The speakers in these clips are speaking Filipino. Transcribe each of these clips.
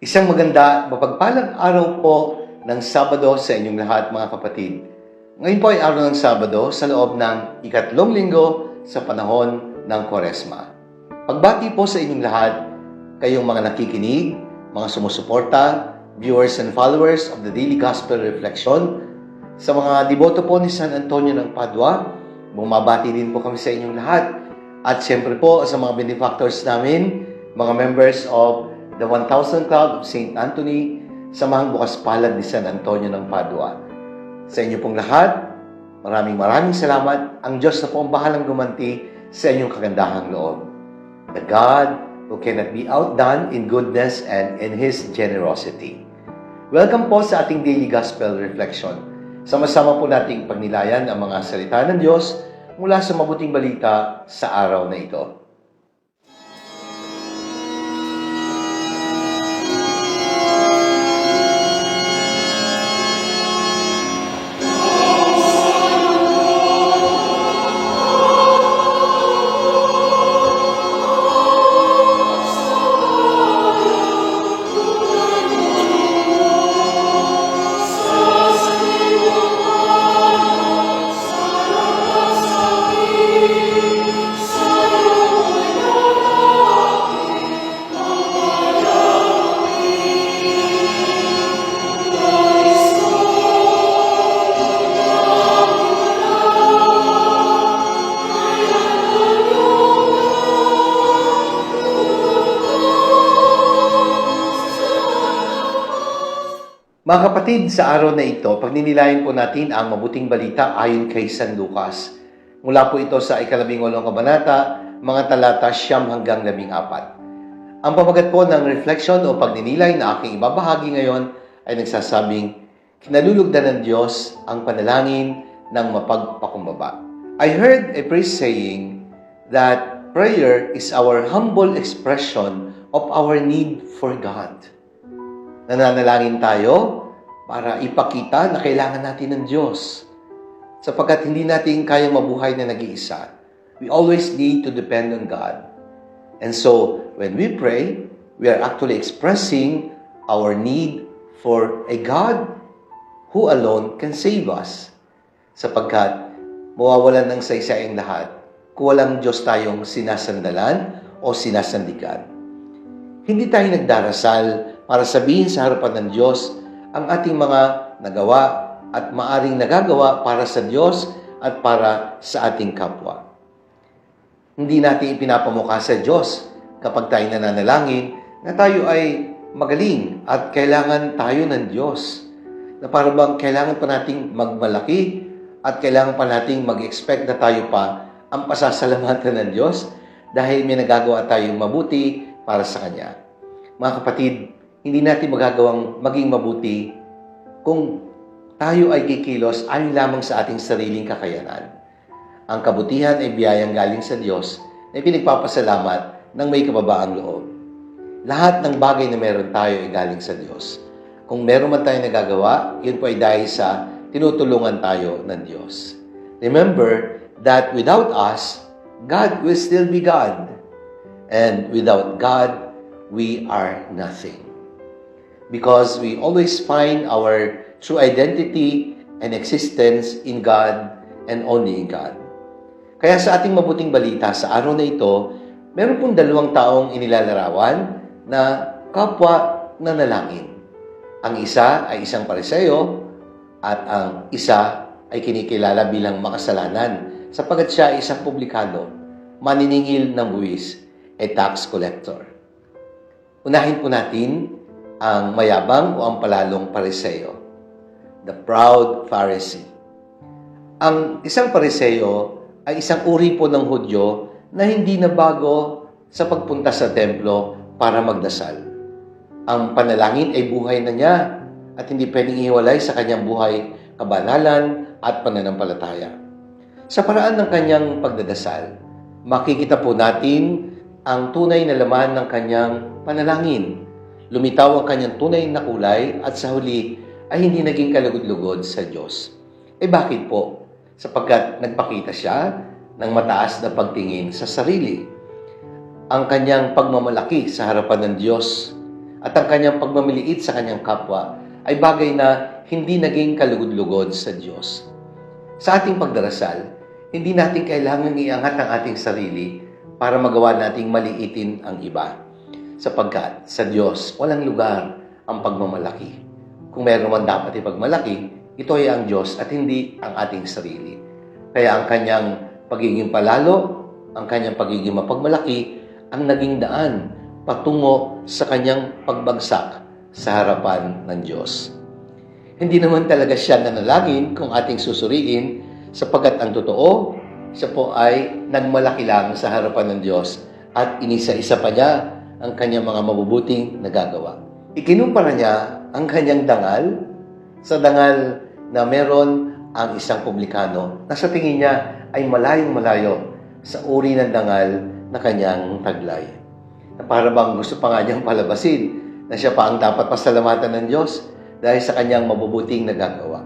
Isang maganda, mapagpalang araw po ng Sabado sa inyong lahat mga kapatid. Ngayon po ay araw ng Sabado sa loob ng ikatlong linggo sa panahon ng Kwaresma. Pagbati po sa inyong lahat, kayong mga nakikinig, mga sumusuporta, viewers and followers of the Daily Gospel Reflection, sa mga deboto po ni San Antonio ng Padua, bumabati din po kami sa inyong lahat. At siyempre po sa mga benefactors namin, mga members of the 1,000 Club of St. Anthony, Samahang Bukas Palad ni San Antonio ng Padua. Sa inyo pong lahat, maraming maraming salamat. Ang Diyos na po ang bahalang gumanti sa inyong kagandahang loob. The God who cannot be outdone in goodness and in His generosity. Welcome po sa ating Daily Gospel Reflection. Sama-sama po nating pagnilayan ang mga salita ng Diyos mula sa mabuting balita sa araw na ito. Mga kapatid, sa araw na ito, pagninilayan po natin ang mabuting balita ayon kay San Lucas. Mula po ito sa ikalabing walong kabanata, mga talata siyam hanggang labing apat. Ang pamagat po ng reflection o pagninilay na aking ibabahagi ngayon ay nagsasabing, Kinalulugdan ng Diyos ang panalangin ng mapagpakumbaba. I heard a priest saying that prayer is our humble expression of our need for God. Nananalangin tayo para ipakita na kailangan natin ng Diyos. Sapagkat hindi natin kayang mabuhay na nag-iisa. We always need to depend on God. And so, when we pray, we are actually expressing our need for a God who alone can save us. Sapagkat mawawalan ng saysayang lahat kung walang Diyos tayong sinasandalan o sinasandigan. Hindi tayo nagdarasal para sabihin sa harapan ng Diyos ang ating mga nagawa at maaring nagagawa para sa Diyos at para sa ating kapwa. Hindi natin ipinapamukha sa Diyos kapag tayo nananalangin na tayo ay magaling at kailangan tayo ng Diyos. Na para bang kailangan pa nating magmalaki at kailangan pa nating mag-expect na tayo pa ang pasasalamatan ng Diyos dahil may nagagawa tayong mabuti para sa Kanya. Mga kapatid, hindi natin magagawang maging mabuti kung tayo ay kikilos ayon lamang sa ating sariling kakayanan. Ang kabutihan ay biyayang galing sa Diyos na pinagpapasalamat ng may kababaang loob. Lahat ng bagay na meron tayo ay galing sa Diyos. Kung meron man tayong nagagawa, yun po ay dahil sa tinutulungan tayo ng Diyos. Remember that without us, God will still be God. And without God, we are nothing. Because we always find our true identity and existence in God and only in God. Kaya sa ating mabuting balita sa araw na ito, meron pong dalawang taong inilalarawan na kapwa na nalangin. Ang isa ay isang pariseo at ang isa ay kinikilala bilang makasalanan sapagat siya ay isang publikado, maniningil ng buwis, a tax collector. Unahin po natin ang mayabang o ang palalong pariseo, the proud Pharisee. Ang isang pariseo ay isang uri po ng Hudyo na hindi nabago sa pagpunta sa templo para magdasal. Ang panalangin ay buhay na niya at hindi pwedeng ihiwalay sa kanyang buhay, kabanalan at pananampalataya. Sa paraan ng kanyang pagdadasal, makikita po natin ang tunay na laman ng kanyang panalangin. Lumitaw ang kanyang tunay na kulay at sa huli ay hindi naging kalugod-lugod sa Diyos. Eh bakit po? Sapagkat nagpakita siya ng mataas na pagtingin sa sarili. Ang kanyang pagmamalaki sa harapan ng Diyos at ang kanyang pagmamaliit sa kanyang kapwa ay bagay na hindi naging kalugod-lugod sa Diyos. Sa ating pagdarasal, hindi natin kailangang iangat ang ating sarili para magawa nating maliitin ang iba. Sapagkat sa Diyos, walang lugar ang pagmamalaki. Kung meron man dapat ipagmalaki, ito ay ang Diyos at hindi ang ating sarili. Kaya ang kanyang pagiging palalo, ang kanyang pagiging mapagmalaki, ang naging daan patungo sa kanyang pagbagsak sa harapan ng Diyos. Hindi naman talaga siya nanalangin kung ating susuriin sapagkat ang totoo, siya po ay nagmalaki lang sa harapan ng Diyos at inisa-isa pa niya ang kanyang mga mabubuting nagagawa. Ikinumpara niya ang kanyang dangal sa dangal na meron ang isang publikano na sa tingin niya ay malayong malayo sa uri ng dangal na kanyang taglay. Na para bang gusto pa nga niyang palabasin na siya pa ang dapat pasalamatan ng Diyos dahil sa kanyang mabubuting nagagawa.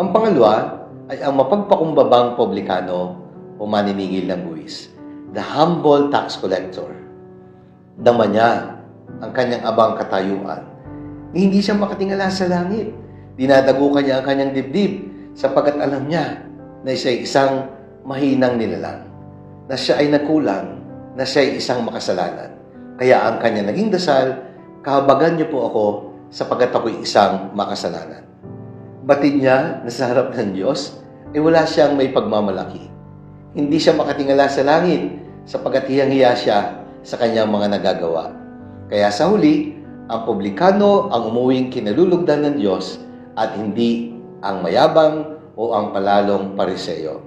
Ang pangalawa ay ang mapagpakumbabang publikano o maniningil ng buwis, the humble tax collector. Dama niya ang kanyang abang katayuan. Hindi siya makatingala sa langit. Dinadagukan niya ang kanyang dibdib sapagkat alam niya na siya ay isang mahinang nilalang, na siya ay nagkulang, na siya ay isang makasalanan. Kaya ang kanya naging dasal, kahabagan niyo po ako sapagkat ako'y isang makasalanan. Batid niya na sa harap ng Diyos, ay wala siyang may pagmamalaki. Hindi siya makatingala sa langit sapagkat hiyang-hiya siya sa kanyang mga nagagawa. Kaya sa huli, ang publikano ang umuwing kinalulugdan ng Diyos at hindi ang mayabang o ang palalong pariseyo.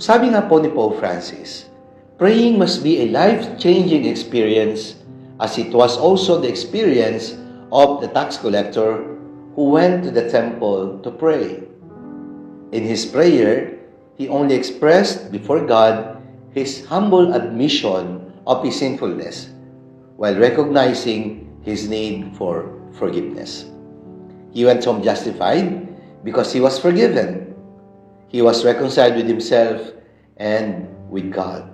Sabi nga po ni Pope Francis, praying must be a life-changing experience as it was also the experience of the tax collector who went to the temple to pray. In his prayer, he only expressed before God his humble admission of his sinfulness while recognizing his need for forgiveness. He went home justified because he was forgiven. He was reconciled with himself and with God.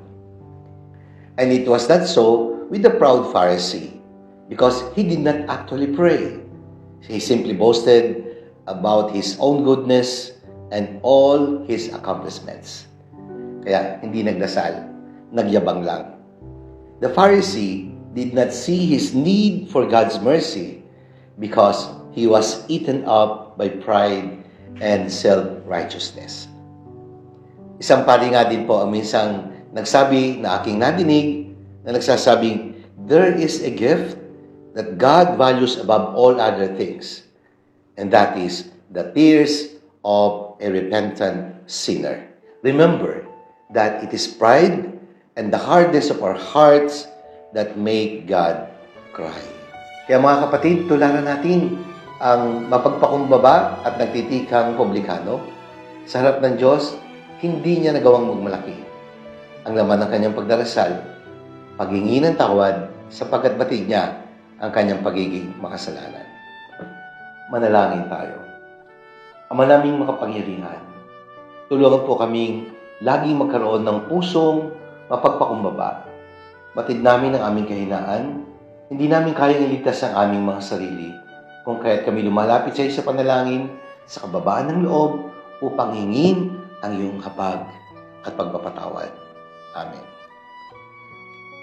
And it was not so with the proud Pharisee because he did not actually pray. He simply boasted about his own goodness and all his accomplishments. Kaya hindi nagdasal, nagyabang lang. The Pharisee did not see his need for God's mercy because he was eaten up by pride and self-righteousness. Isang pari nga din po ang minsang nagsabi na aking nadinig na nagsasabing, There is a gift that God values above all other things, and that is the tears of a repentant sinner. Remember that it is pride and the hardness of our hearts that make God cry. Kaya mga kapatid, tularan natin ang mapagpakumbaba at nagtitikang publikano. Sa harap ng Diyos, hindi niya nagawang magmalaki. Ang laman ng kanyang pagdarasal, paghingi ng tawad sapagkat batid niya ang kanyang pagiging makasalanan. Manalangin tayo. Ama naming makapangyarihan, tulungan po kaming laging magkaroon ng pusong mapagpakumbaba. Batid namin ang aming kahinaan, hindi namin kayang iligtas ang aming mga sarili kung kaya't kami lumalapit sa iyo sa panalangin sa kababaan ng loob upang hingin ang iyong kapag at pagpapatawad. Amen.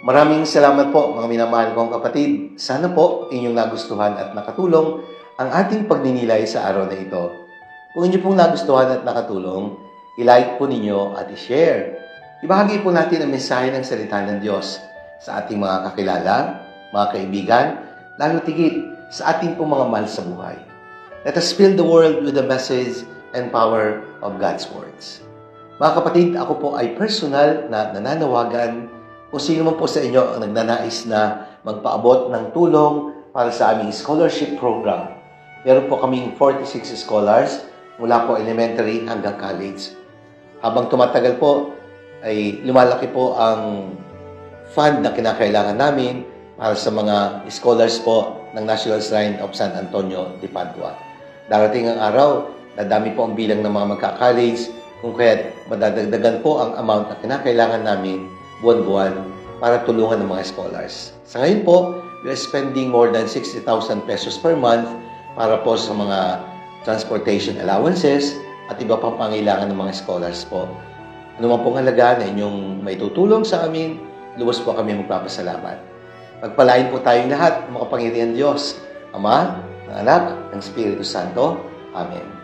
Maraming salamat po mga minamahal kong kapatid. Sana po inyong nagustuhan at nakatulong ang ating pagninilay sa araw na ito. Kung inyo pong nagustuhan at nakatulong, i-like po ninyo at i-share. Ibahagi po natin ang mensahe ng salita ng Diyos sa ating mga kakilala, mga kaibigan, lalo tigit sa ating pong mga mahal sa buhay. Let us fill the world with the message and power of God's words. Mga kapatid, ako po ay personal na nananawagan kung sino man po sa inyo ang nagnanais na magpaabot ng tulong para sa aming scholarship program. Meron po kaming 46 scholars mula po elementary hanggang college. Habang tumatagal po, ay lumalaki po ang fund na kinakailangan namin para sa mga scholars po ng National Shrine of San Antonio de Padua. Darating ang araw, dadami po ang bilang ng mga magka-college, kung kaya madadagdagan po ang amount na kinakailangan namin buwan-buwan para tulungan ng mga scholars. Sa ngayon po, we are spending more than 60,000 pesos per month para po sa mga transportation allowances at iba pang pangailangan ng mga scholars po. Ano man pong halaga na inyong may tutulong sa amin, lubos po kami magpapasalamat. Pagpalain po tayong lahat ng makapangyarihan Diyos, Ama, ng Anak, ng Espiritu Santo. Amen.